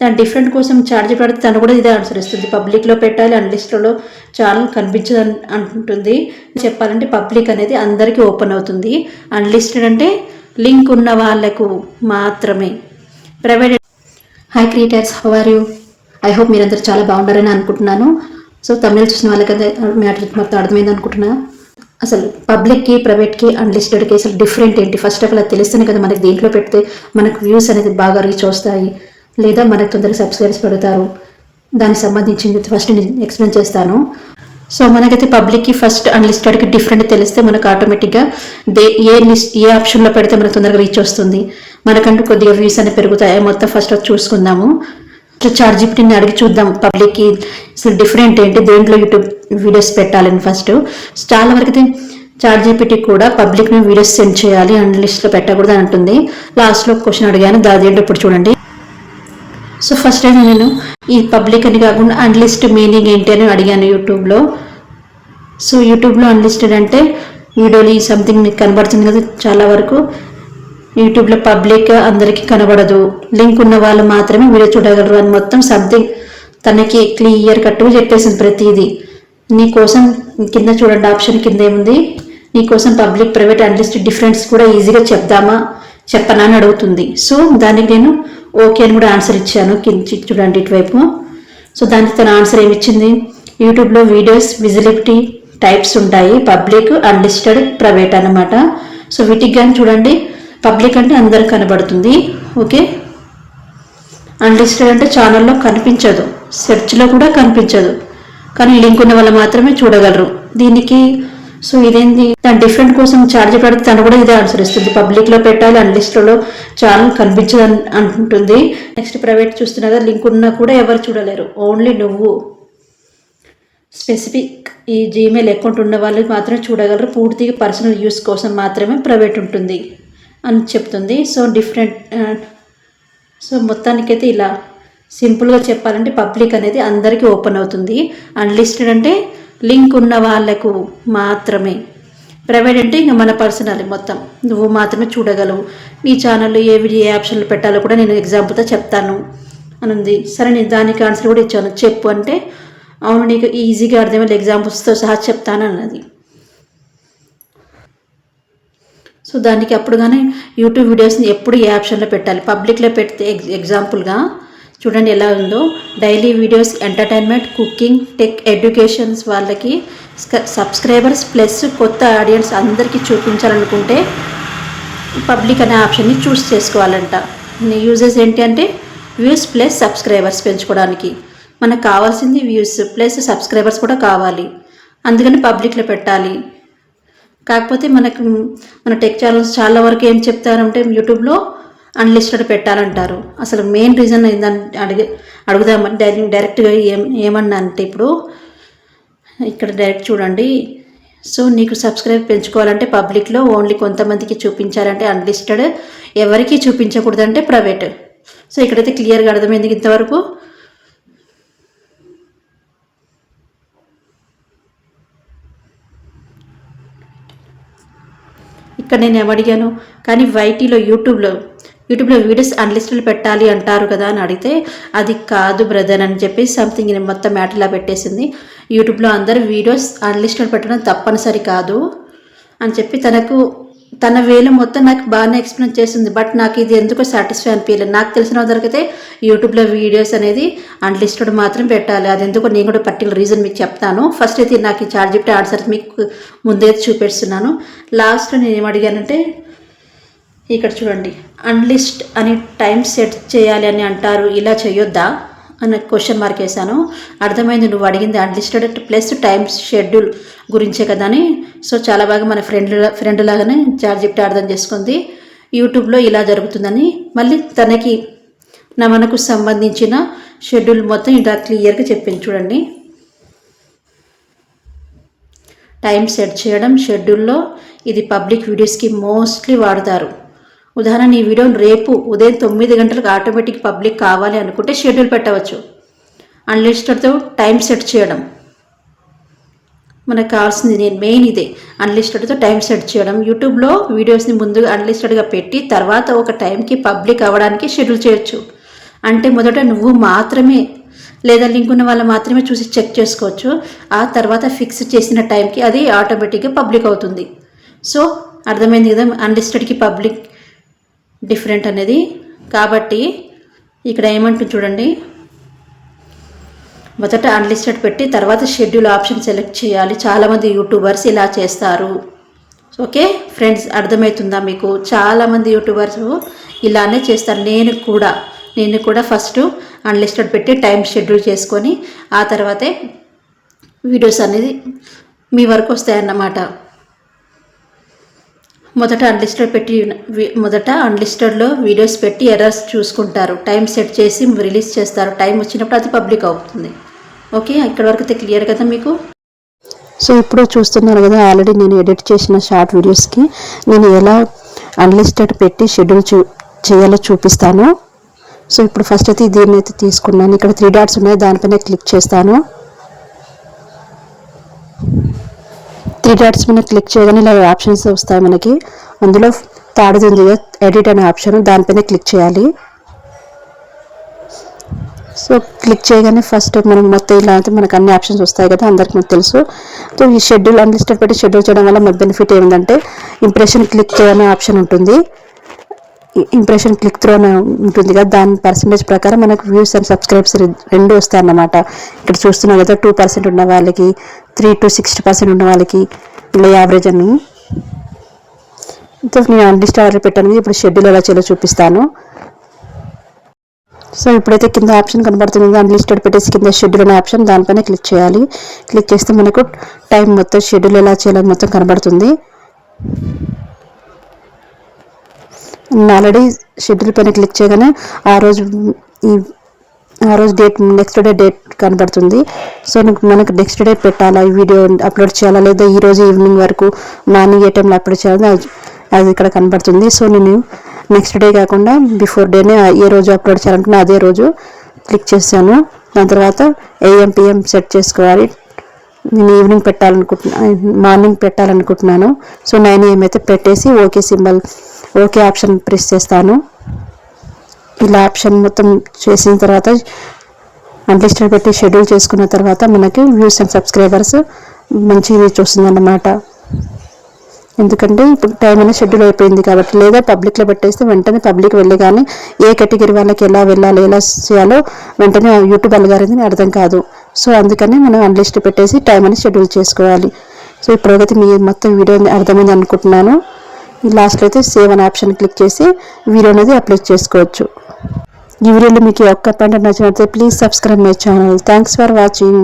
దాని డిఫరెంట్ కోసం ఛార్జ్ పెడితే తను కూడా ఇదే ఆన్సర్ ఇస్తుంది. పబ్లిక్లో పెట్టాలి అన్లిస్ట్లో ఛానల్ కనిపించదు అని అంటుంది చెప్పాలంటే పబ్లిక్ అనేది అందరికీ ఓపెన్ అవుతుంది. అన్లిస్టెడ్ అంటే లింక్ ఉన్న వాళ్ళకు మాత్రమే. Private hi creators how are you I hope మీరందరూ చాలా బాగుండారని అనుకుంటున్నాను. సో తమిళ చూసిన వాళ్ళకైతే మ్యాటర్ మొత్తం అర్థమైంది అనుకుంటున్నా. అసలు పబ్లిక్కి ప్రైవేట్కి అన్లిస్టెడ్కి అసలు డిఫరెంట్ ఏంటి? ఫస్ట్ ఆఫ్ ఆల్ అది తెలుస్తేనే కదా మనకి దీంట్లో పెడితే మనకు వ్యూస్ అనేది బాగా రీచ్ వస్తాయి. లేదా మనకు తొందరగా సబ్స్క్రైబ్స్ పెడతారు. దానికి సంబంధించింది ఫస్ట్ నేను ఎక్స్ప్లెయిన్ చేస్తాను. సో మనకైతే పబ్లిక్కి ఫస్ట్ అన్లిస్టెడ్కి డిఫరెంట్ తెలిస్తే మనకు ఆటోమేటిక్గా దే ఏ లిస్ట్ ఏ ఆప్షన్లో పెడితే మనకు తొందరగా రీచ్ వస్తుంది. మనకంటూ కొద్దిగా వ్యూస్ అనేవి పెరుగుతాయి. మొత్తం ఫస్ట్ అది చూసుకుందాము. చార్ట్ జీపీటీని అడిగి చూద్దాం పబ్లిక్కి అసలు డిఫరెంట్ ఏంటి? దేంట్లో యూట్యూబ్ వీడియోస్ పెట్టాలని ఫస్ట్ చాలా వరకు అయితే చార్ట్ జీపీటీ కూడా పబ్లిక్ని వీడియోస్ సెండ్ చేయాలి అండ్ లిస్ట్లో పెట్టకూడదు అని అంటుంది. లాస్ట్లో క్వశ్చన్ అడిగాను. దాది ఏంటో ఇప్పుడు చూడండి. సో ఫస్ట్ టైం నేను ఈ పబ్లిక్ అని కాకుండా అన్లిస్ట్ మీనింగ్ ఏంటి అని అడిగాను యూట్యూబ్లో సో యూట్యూబ్లో అన్లిస్టెడ్ అంటే వీడియోలు ఈ సంథింగ్ మీకు కనబడుతుంది కదా చాలా వరకు. యూట్యూబ్లో పబ్లిక్ అందరికీ కనబడదు. లింక్ ఉన్న వాళ్ళు మాత్రమే వీడియో చూడగలరు అని మొత్తం సంథింగ్ తనకి క్లియర్ కట్టుగా చెప్పేసింది ప్రతిదీ. నీ కోసం కింద చూడండి ఆప్షన్ కింద ఏముంది? నీ కోసం పబ్లిక్ ప్రైవేట్ అన్లిస్టెడ్ డిఫరెన్స్ కూడా ఈజీగా చెప్దామా? చెప్పనా అని అడుగుతుంది. సో దానికి నేను ఓకే అని కూడా ఆన్సర్ ఇచ్చాను. కింద చూడండి ఇటువైపు. సో దానికి తన ఆన్సర్ ఏమి ఇచ్చింది యూట్యూబ్లో వీడియోస్ విజిబిలిటీ టైప్స్ ఉంటాయి. పబ్లిక్ అన్లిస్టెడ్ ప్రైవేట్ అన్నమాట. సో వీటికి కానీ చూడండి. పబ్లిక్ అంటే అందరు కనబడుతుంది. ఓకే అన్లిస్టెడ్ అంటే ఛానల్లో కనిపించదు. సెర్చ్లో కూడా కనిపించదు. కానీ లింక్ ఉన్న వాళ్ళు మాత్రమే చూడగలరు. దీనికి సో ఇదేంది? దాని డిఫరెంట్ కోసం ఛార్జ్ పెడితే తను కూడా ఇదే ఆన్సర్ ఇస్తుంది పబ్లిక్లో పెట్టాలి అన్లిస్ట్లో ఛానల్ కనిపించదు అంటుంది నెక్స్ట్ ప్రైవేట్ చూస్తున్నదా లింక్ ఉన్నా కూడా ఎవరు చూడలేరు. ఓన్లీ నువ్వు. స్పెసిఫిక్ ఈ జీమెయిల్ అకౌంట్ ఉన్న వాళ్ళు మాత్రమే చూడగలరు. పూర్తిగా పర్సనల్ యూస్ కోసం మాత్రమే ప్రైవేట్ ఉంటుంది అని చెప్తుంది. సో డిఫరెంట్ సో మొత్తానికైతే ఇలా సింపుల్గా చెప్పాలంటే పబ్లిక్ అనేది అందరికీ ఓపెన్ అవుతుంది. అన్లిస్టెడ్ అంటే లింక్ ఉన్న వాళ్ళకు మాత్రమే. ప్రైవేట్ అంటే ఇంకా మన పర్సనల్ మొత్తం. నువ్వు మాత్రమే చూడగలవు. నీ ఛానల్లో ఏ వీడియో ఏ ఆప్షన్లు పెట్టాలో కూడా నేను ఎగ్జాంపుల్తో చెప్తాను. అని ఉంది సరే నేను దానికి ఆన్సర్ కూడా ఇచ్చాను. చెప్పు అంటే అవును నీకు ఈజీగా అర్థమయ్యే ఎగ్జాంపుల్స్తో సహా చెప్తాను అన్నది. సో దానికి అప్పుడు కానీ యూట్యూబ్ వీడియోస్ని ఎప్పుడు ఏ ఆప్షన్లో పెట్టాలి? పబ్లిక్లో పెడితే ఎగ్జాంపుల్గా చూడండి ఎలా ఉందో. Daily videos entertainment cooking tech educations వాళ్ళకి సబ్స్క్రైబర్స్ ప్లస్ కొత్త ఆడియన్స్ అందరికీ చూపించాలనుకుంటే పబ్లిక్ అనే ఆప్షన్ని చూస్ చేసుకోవాలంట. యూజెస్ ఏంటి అంటే వ్యూస్ ప్లస్ సబ్స్క్రైబర్స్ పెంచుకోవడానికి. మనకు కావాల్సింది వ్యూస్ ప్లస్ సబ్స్క్రైబర్స్ కూడా కావాలి. అందుకని పబ్లిక్లో పెట్టాలి. కాకపోతే మనకు మన టెక్ ఛానల్స్ చాలా వరకు ఏం చెప్తారంటే యూట్యూబ్లో అన్లిస్టెడ్ పెట్టాలంటారు. అసలు మెయిన్ రీజన్ ఏందని అడిగి అడుగుదామని డైరెక్ట్ డైరెక్ట్గా ఏం ఏమన్నా అంటే ఇప్పుడు ఇక్కడ డైరెక్ట్ చూడండి. సో నీకు సబ్స్క్రైబ్ పెంచుకోవాలంటే పబ్లిక్లో ఓన్లీ కొంతమందికి చూపించాలంటే అన్లిస్టెడ్ ఎవరికి చూపించకూడదంటే ప్రైవేట్ సో ఇక్కడైతే క్లియర్గా అర్థమైంది ఇంతవరకు. ఇక్కడ నేను ఏమడిగాను కానీ వైటీలో యూట్యూబ్లో యూట్యూబ్లో వీడియోస్ అన్లిస్టెడ్ పెట్టాలి అంటారు కదా అని అడిగితే అది కాదు బ్రదర్ అని చెప్పి సంథింగ్ నేను మొత్తం మ్యాటర్లా పెట్టేసింది. యూట్యూబ్లో అందరు వీడియోస్ అన్లిస్టెడ్ పెట్టడం తప్పనిసరి కాదు అని చెప్పి తనకు తన వేలు మొత్తం నాకు బాగానే ఎక్స్ప్లెయిన్ చేసింది. బట్ నాకు ఇది ఎందుకో సాటిస్ఫై అనిపించలేదు నాకు తెలిసిన దొరికితే యూట్యూబ్లో వీడియోస్ అనేది అన్లిస్టెడ్ మాత్రం పెట్టాలి. అది ఎందుకో నేను కూడా పర్టికులర్ రీజన్ మీకు చెప్తాను. ఫస్ట్ అయితే నాకు ఈ చార్జ్ చెప్పే ఆన్సర్ మీకు ముందే చూపిస్తున్నాను. లాస్ట్లో నేను ఏం అడిగానంటే ఇక్కడ చూడండి అన్లిస్ట్ అని టైం సెట్ చేయాలి అని అంటారు ఇలా చేయొద్దా? అన్న క్వశ్చన్ మార్క్ వేశాను. అర్థమైంది నువ్వు అడిగింది అన్లిస్టెడ్ ప్లస్ టైం షెడ్యూల్ గురించే కదా అని సో చాలా బాగా మన ఫ్రెండ్ ఫ్రెండ్ లాగానే చార్జ్ చెప్తే అర్థం చేసుకుంది. యూట్యూబ్లో ఇలా జరుగుతుందని. మళ్ళీ తనకి నా మనకు సంబంధించిన షెడ్యూల్ మొత్తం ఇలా క్లియర్గా చెప్పింది చూడండి. టైం సెట్ చేయడం షెడ్యూల్లో ఇది పబ్లిక్ వీడియోస్కి మోస్ట్లీ వాడతారు. ఉదాహరణ ఈ వీడియోని రేపు ఉదయం తొమ్మిది గంటలకు ఆటోమేటిక్ పబ్లిక్ కావాలి అనుకుంటే షెడ్యూల్ పెట్టవచ్చు. అన్లిస్టెడ్తో టైం సెట్ చేయడం. మనకు కావాల్సింది నేను మెయిన్ ఇదే. అన్లిస్టెడ్తో టైం సెట్ చేయడం. యూట్యూబ్లో వీడియోస్ని ముందుగా అన్లిస్టెడ్గా పెట్టి తర్వాత ఒక టైంకి పబ్లిక్ అవ్వడానికి షెడ్యూల్ చేయొచ్చు. అంటే మొదట నువ్వు మాత్రమే లేదా లింక్ ఉన్న వాళ్ళు మాత్రమే చూసి చెక్ చేసుకోవచ్చు. ఆ తర్వాత ఫిక్స్ చేసిన టైంకి అది ఆటోమేటిక్గా పబ్లిక్ అవుతుంది. సో అర్థమైంది కదా? అన్లిస్టెడ్కి పబ్లిక్ డిఫరెంట్ అనేది. కాబట్టి ఇక్కడ ఏమంటుంది చూడండి. మొదట అన్లిస్టెడ్ పెట్టి తర్వాత షెడ్యూల్ ఆప్షన్ సెలెక్ట్ చేయాలి. చాలామంది యూట్యూబర్స్ ఇలా చేస్తారు. ఓకే? ఫ్రెండ్స్ అర్థమవుతుందా మీకు? చాలామంది యూట్యూబర్స్ ఇలానే చేస్తారు. నేను కూడా నేను కూడా ఫస్ట్ అన్లిస్టెడ్ పెట్టి టైం షెడ్యూల్ చేసుకొని ఆ తర్వాతే వీడియోస్ అనేది మీ వరకు వస్తాయన్నమాట. మొదట అన్లిస్టెడ్ పెట్టి మొదట అన్లిస్టెడ్లో వీడియోస్ పెట్టి ఎర్రర్స్ చూసుకుంటారు. టైం సెట్ చేసి రిలీజ్ చేస్తారు. టైం వచ్చినప్పుడు అది పబ్లిక్ అవుతుంది. ఓకే ఇక్కడ వరకు అయితే క్లియర్ కదా మీకు? సో ఇప్పుడు చూస్తున్నారు కదా ఆల్రెడీ నేను ఎడిట్ చేసిన షార్ట్ వీడియోస్కి నేను ఎలా అన్లిస్టెడ్ పెట్టి షెడ్యూల్ చూ చేయాలో చూపిస్తాను. సో ఇప్పుడు ఫస్ట్ అయితే దీన్ని అయితే తీసుకున్నాను. ఇక్కడ త్రీ డాట్స్ ఉన్నాయి. దానిపైన క్లిక్ చేస్తాను. త్రీ డాట్స్ మీద క్లిక్ చేయగానే ఇలా ఆప్షన్స్ వస్తాయి మనకి. అందులో తాడుది ఉంది కదా ఎడిట్ అనే ఆప్షన్ దానిపైన క్లిక్ చేయాలి. సో క్లిక్ చేయగానే ఫస్ట్ మనం మొత్తం ఇలా అయితే మనకు అన్ని ఆప్షన్స్ వస్తాయి కదా అందరికి మనకు తెలుసు. సో ఈ షెడ్యూల్ అన్లిస్టెడ్ పెట్టి షెడ్యూల్ చేయడం వల్ల మన బెనిఫిట్ ఏంటంటే ఇంప్రెషన్ క్లిక్ చేయనే ఆప్షన్ ఉంటుంది. ఇంప్రెషన్ క్లిక్ త్రో అని ఉంటుంది కదా దాని పర్సంటేజ్ ప్రకారం మనకు వ్యూస్ అండ్ సబ్స్క్రైబ్స్ రెండు వస్తాయన్నమాట. ఇక్కడ చూస్తున్నాం కదా టూ పర్సెంట్ ఉన్న వాళ్ళకి త్రీ టు సిక్స్టీ పర్సెంట్ ఉన్న వాళ్ళకి ఇలా యావరేజ్ అని. ఇంత నేను అన్లిస్ట్ ఆర్డర్ పెట్టాను ఇప్పుడు షెడ్యూల్ ఎలా చేయాలో చూపిస్తాను. సో ఇప్పుడైతే కింద ఆప్షన్ కనబడుతుంది అన్లిస్టెడ్ పెట్టేసి కింద షెడ్యూల్ అనే ఆప్షన్ దానిపైన క్లిక్ చేయాలి. క్లిక్ చేస్తే మనకు టైం మొత్తం షెడ్యూల్ ఎలా చేయాలని మొత్తం కనబడుతుంది. ఆల్రెడీ షెడ్యూల్ పైన క్లిక్ చేయగానే ఆ రోజు ఈ ఆ రోజు డేట్ నెక్స్ట్ డే డేట్ కనబడుతుంది. సో నీకు మనకు నెక్స్ట్ డే పెట్టాలా ఈ వీడియో అప్లోడ్ చేయాలా లేదా ఈ రోజు ఈవినింగ్ వరకు మార్నింగ్ ఏ టైంలో అప్లోడ్ చేయాలని అది అది ఇక్కడ కనబడుతుంది. సో నేను నెక్స్ట్ డే కాకుండా బిఫోర్ డేనే ఏ రోజు అప్లోడ్ చేయాలనుకున్నా అదే రోజు క్లిక్ చేశాను. దాని తర్వాత ఏఎం పిఎం సెట్ చేసుకోవాలి. నేను ఈవినింగ్ పెట్టాలనుకుంటున్నా మార్నింగ్ పెట్టాలనుకుంటున్నాను. సో నైన్ ఏఎం అయితే పెట్టేసి okay symbol okay option press చేస్తాను. ఇలా ఆప్షన్ మొత్తం చేసిన తర్వాత అన్లిస్టెడ్ పెట్టి షెడ్యూల్ చేసుకున్న తర్వాత మనకి వ్యూస్ అండ్ సబ్స్క్రైబర్స్ మంచి రీచ్ వస్తుందన్నమాట ఎందుకంటే ఇప్పుడు టైం అనేది షెడ్యూల్ అయిపోయింది కాబట్టి లేదా పబ్లిక్లో పెట్టేస్తే వెంటనే పబ్లిక్ వెళ్ళి కానీ ఏ కేటగిరీ వాళ్ళకి ఎలా వెళ్ళాలి ఎలా చేయాలో వెంటనే యూట్యూబ్ అల్గారిందని అర్థం కాదు. సో అందుకని మనం అన్లిస్ట్ పెట్టేసి టైం అనేది షెడ్యూల్ చేసుకోవాలి. సో ఇప్పటికైతే మీ మొత్తం వీడియో అర్థమైంది అనుకుంటున్నాను. లాస్ట్లో అయితే సేవ్ అనే ఆప్షన్ క్లిక్ చేసి వీడియో అనేది అప్లోడ్ చేసుకోవచ్చు. ఈ వీడియోలో మీకు ఒక్క పంట నచ్చినట్లయితే please subscribe my channel thanks for watching